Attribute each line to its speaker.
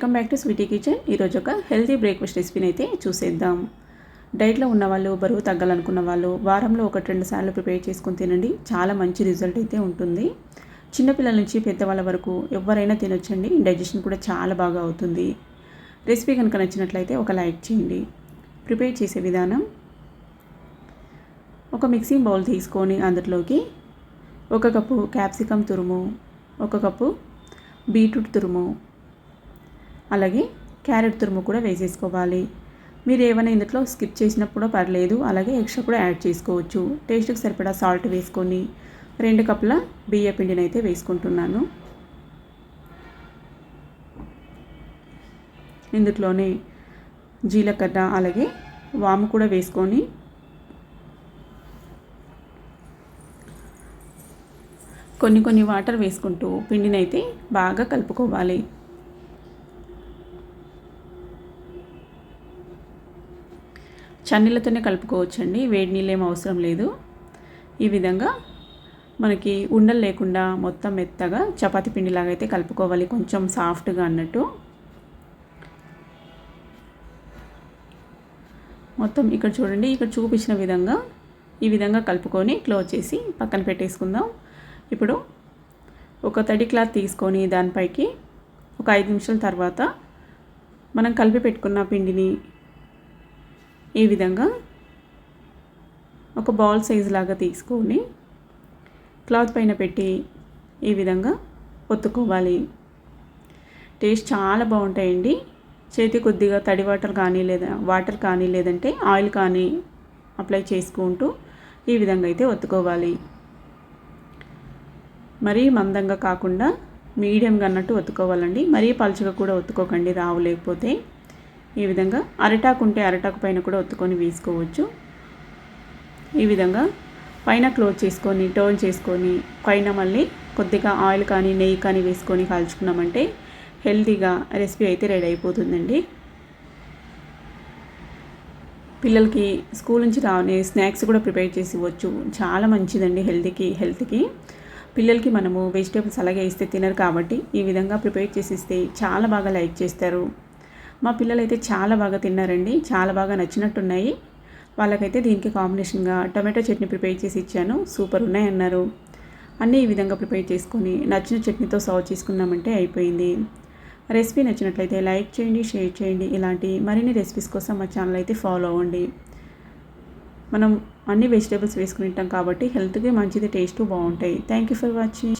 Speaker 1: Welcome back to Sweety Kitchen. ఈరోజు ఒక healthy breakfast రెసిపీని అయితే చూసేద్దాం. డైట్లో ఉన్న వాళ్ళు బరువు తగ్గాలనుకున్న వాళ్ళు వారంలో ఒకటి రెండు సార్లు ప్రిపేర్ చేసుకుని తినండి. చాలా మంచి రిజల్ట్ అయితే ఉంటుంది. చిన్నపిల్లల నుంచి పెద్దవాళ్ళ వరకు ఎవరైనా తినొచ్చండి. డైజెషన్ కూడా చాలా బాగా అవుతుంది. రెసిపీ కనుక నచ్చినట్లయితే ఒక లైక్ చేయండి. ప్రిపేర్ చేసే విధానం. ఒక మిక్సింగ్ బౌల్ తీసుకొని అందులోకి ఒక కప్పు క్యాప్సికమ్ తురుము ఒక కప్పు బీట్రూట్ తురుము అలాగే క్యారెట్ తురుము కూడా వేసేసుకోవాలి. మీరు ఏమైనా ఇందులో స్కిప్ చేసినప్పుడు పర్లేదు అలాగే ఎక్స్ట్రా కూడా యాడ్ చేసుకోవచ్చు. టేస్ట్కి సరిపడా సాల్ట్ వేసుకొని రెండు కప్పుల బియ్య పిండిని అయితే వేసుకుంటున్నాను. ఇందులోనే జీలకర్ర అలాగే వాము కూడా వేసుకొని కొన్ని కొన్ని వాటర్ వేసుకుంటూ పిండిని అయితే బాగా కలుపుకోవాలి. చన్నీళ్ళతోనే కలుపుకోవచ్చండి. వేడి నీళ్ళు ఏం అవసరం లేదు. ఈ విధంగా మనకి ఉండలు లేకుండా మొత్తం మెత్తగా చపాతి పిండిలాగా అయితే కలుపుకోవాలి. కొంచెం సాఫ్ట్గా అన్నట్టు. మొత్తం ఇక్కడ చూడండి. ఇక్కడ చూపించిన విధంగా ఈ విధంగా కలుపుకొని క్లోజ్ చేసి పక్కన పెట్టేసుకుందాం. ఇప్పుడు ఒక తడి క్లాత్ తీసుకొని దానిపైకి ఒక ఐదు నిమిషాల తర్వాత మనం కలిపి పెట్టుకున్న పిండిని ఈ విధంగా ఒక బాల్ సైజ్ లాగా తీసుకొని క్లాత్ పైన పెట్టి ఈ విధంగా ఒత్తుకోవాలి. టేస్ట్ చాలా బాగుంటాయండి. చేతి కొద్దిగా తడి వాటర్ కానీ లేదా వాటర్ కానీ లేదంటే ఆయిల్ కానీ అప్లై చేసుకుంటూ ఈ విధంగా అయితే ఒత్తుకోవాలి. మరీ మందంగా కాకుండా మీడియంగా అన్నట్టు ఒత్తుకోవాలండి. మరీ పలుచగా కూడా ఒత్తుకోకండి. రావు లేకపోతే ఈ విధంగా అరటాకు ఉంటే అరటాకు పైన కూడా ఒత్తుకొని వేసుకోవచ్చు. ఈ విధంగా పైన క్లోజ్ చేసుకొని టర్న్ చేసుకొని పైన మళ్ళీ కొద్దిగా ఆయిల్ కానీ నెయ్యి కానీ వేసుకొని కాల్చుకున్నామంటే హెల్తీగా రెసిపీ అయితే రెడీ అయిపోతుందండి. పిల్లలకి స్కూల్ నుంచి రావని స్నాక్స్ కూడా ప్రిపేర్ చేసి ఇవ్వచ్చు. చాలా మంచిదండి హెల్తీకి హెల్త్కి. పిల్లలకి మనము వెజిటేబుల్స్ అలాగే ఇస్తే తినరు కాబట్టి ఈ విధంగా ప్రిపేర్ చేసి ఇస్తే చాలా బాగా లైక్ చేస్తారు. మా పిల్లలు అయితే చాలా బాగా తిన్నారండి. చాలా బాగా నచ్చినట్టున్నాయి. వాళ్ళకైతే దీనికి కాంబినేషన్గా టొమాటో చట్నీ ప్రిపేర్ చేసి ఇచ్చాను. సూపర్ ఉన్నాయి అన్నారు అన్నీ ఈ విధంగా ప్రిపేర్ చేసుకొని నచ్చిన చట్నీతో సర్వ్ చేసుకున్నామంటే అయిపోయింది. రెసిపీ నచ్చినట్లయితే లైక్ చేయండి షేర్ చేయండి. ఇలాంటి మరిన్ని రెసిపీస్ కోసం మా ఛానల్ అయితే ఫాలో అవ్వండి. మనం అన్ని వెజిటేబుల్స్ వేసుకుని ఉంటాం కాబట్టి హెల్త్కి మంచిది టేస్ట్ బాగుంటాయి. Thank you for watching.